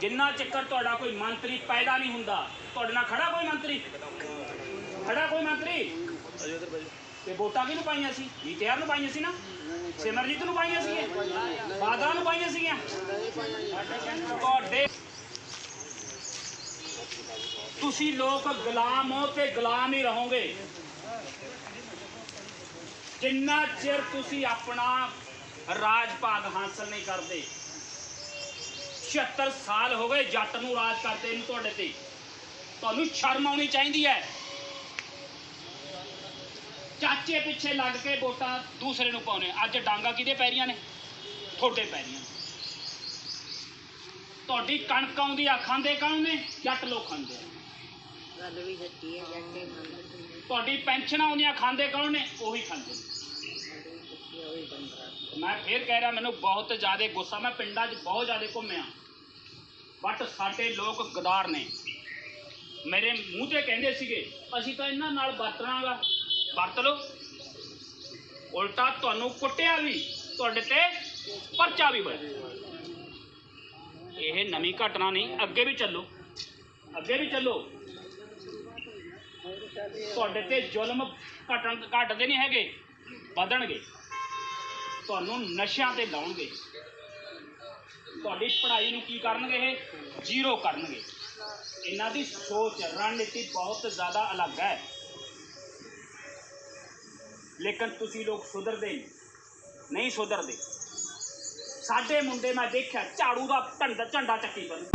ਜਿੰਨਾ ਚੱਕਰ ਤੁਹਾਡਾ ਕੋਈ ਮੰਤਰੀ ਪੈਦਾ ਨਹੀਂ ਹੁੰਦਾ, ਤੁਹਾਡੇ ਨਾਲ ਖੜਾ ਕੋਈ ਮੰਤਰੀ? ਖੜਾ ਕੋਈ ਮੰਤਰੀ? ਤੇ ਵੋਟਾਂ ਕਿਹਨੂੰ ਪਾਈਆਂ ਸੀ? ਜੀਤਿਆਰ ਨੂੰ ਪਾਈਆਂ ਸੀ ਨਾ? ਸਿਮਰਜੀਤ ਨੂੰ ਪਾਈਆਂ ਸੀ ਬਾਦਲਾਂ ਨੂੰ ਪਾਈਆਂ ਸੀਗੀਆਂ? ਤੁਹਾਡੇ ਤੁਸੀਂ ਲੋਕ ਗੁਲਾਮ ਹੋ ਤੇ ਗੁਲਾਮ ਹੀ ਰਹੋਗੇ। ਜਿੰਨਾ ਚਿਰ ਤੁਸੀਂ ਆਪਣਾ ਰਾਜ ਭਾਗ ਹਾਸਲ ਨਹੀਂ ਕਰਦੇ 76 ਸਾਲ ਹੋ ਗਏ ਜੱਟ ਨੂੰ ਰਾਜ ਕਰਦੇ ਨੂੰ ਤੁਹਾਡੇ ਤੇ। ਤੁਹਾਨੂੰ ਸ਼ਰਮ ਆਉਣੀ ਚਾਹੀਦੀ ਹੈ। ਚਾਚੇ ਪਿੱਛੇ ਲੱਗ ਕੇ ਵੋਟਾਂ ਦੂਸਰੇ ਨੂੰ ਪਾਉਣੇ ਅੱਜ ਡਾਂਗਾ ਕਿਹਦੇ ਪੈਰੀਆਂ ਨੇ? ਤੁਹਾਡੇ ਪੈਰੀਆਂ। ਤੁਹਾਡੀ ਕਣਕ ਆਉਂਦੀ ਆ ਖਾਂਦੇ ਕੌਣ ਨੇ? ਜੱਟ ਲੋਕ ਖਾਂਦੇ ਆ। ਗੱਲ ਵੀ ਸੱਚੀ ਹੈ ਜੱਟੇ ਮੰਨਦੇ ਤੁਹਾਡੀ ਪੈਨਸ਼ਨ ਆਉਂਦੀਆਂ ਖਾਂਦੇ ਕੌਣ ਨੇ? ਉਹੀ ਖਾਂਦੇ ਨੇ। ਮੈਂ ਫੇਰ ਕਹਿ ਰਿਹਾ, ਮੈਨੂੰ ਬਹੁਤ ਜ਼ਿਆਦਾ ਗੁੱਸਾ, ਮੈਂ ਪਿੰਡਾਂ 'ਚ ਬਹੁਤ ਜ਼ਿਆਦਾ ਘੁੰਮਿਆ। ਬਟ ਸਾਡੇ ਲੋਕ ਗਦਾਰ ਨੇ। ਮੇਰੇ ਮੂੰਹ ਤੇ ਕਹਿੰਦੇ ਸੀਗੇ, ਅਸੀਂ ਤਾਂ ਇਹਨਾਂ ਨਾਲ ਵਰਤਣਾਗਾ। ਵਰਤ ਲਓ। ਉਲਟਾ ਤੁਹਾਨੂੰ ਕੁੱਟਿਆ ਵੀ, ਤੁਹਾਡੇ ਤੇ ਪਰਚਾ ਵੀ ਹੋਇਆ। ਇਹ ਨਵੀਂ ਘਟਨਾ ਨਹੀਂ, ਅੱਗੇ ਵੀ ਚੱਲੋ। ਅੱਗੇ ਵੀ ਚੱਲੋ। ਤੁਹਾਡੇ ਤੇ ਜ਼ੁਲਮ ਘਟਣ ਘਟਦੇ ਨਹੀਂ ਹੈਗੇ, ਵਧਣਗੇ। ਤੁਹਾਨੂੰ ਨਸ਼ਿਆਂ ਤੇ ਲਾਉਣਗੇ। ਤੁਹਾਡੀ ਪੜ੍ਹਾਈ ਨੂੰ ਕੀ ਕਰਨਗੇ ਇਹ? ਜ਼ੀਰੋ ਕਰਨਗੇ। ਇਹਨਾਂ ਦੀ ਸੋਚ, ਰਣਨੀਤੀ ਬਹੁਤ ਜ਼ਿਆਦਾ ਅਲੱਗ ਹੈ। ਲੇਕਿਨ ਤੁਸੀਂ ਲੋਕ ਸੁਧਰਦੇ ਨਹੀਂ। ਸੁਧਰਦੇ। ਸਾਡੇ ਮੁੰਡੇ ਮੈਂ ਦੇਖਿਆ, ਝਾੜੂ ਦਾ ਝੰਡਾ ਝੰਡਾ ਚੱਕੀ ਬੰਦ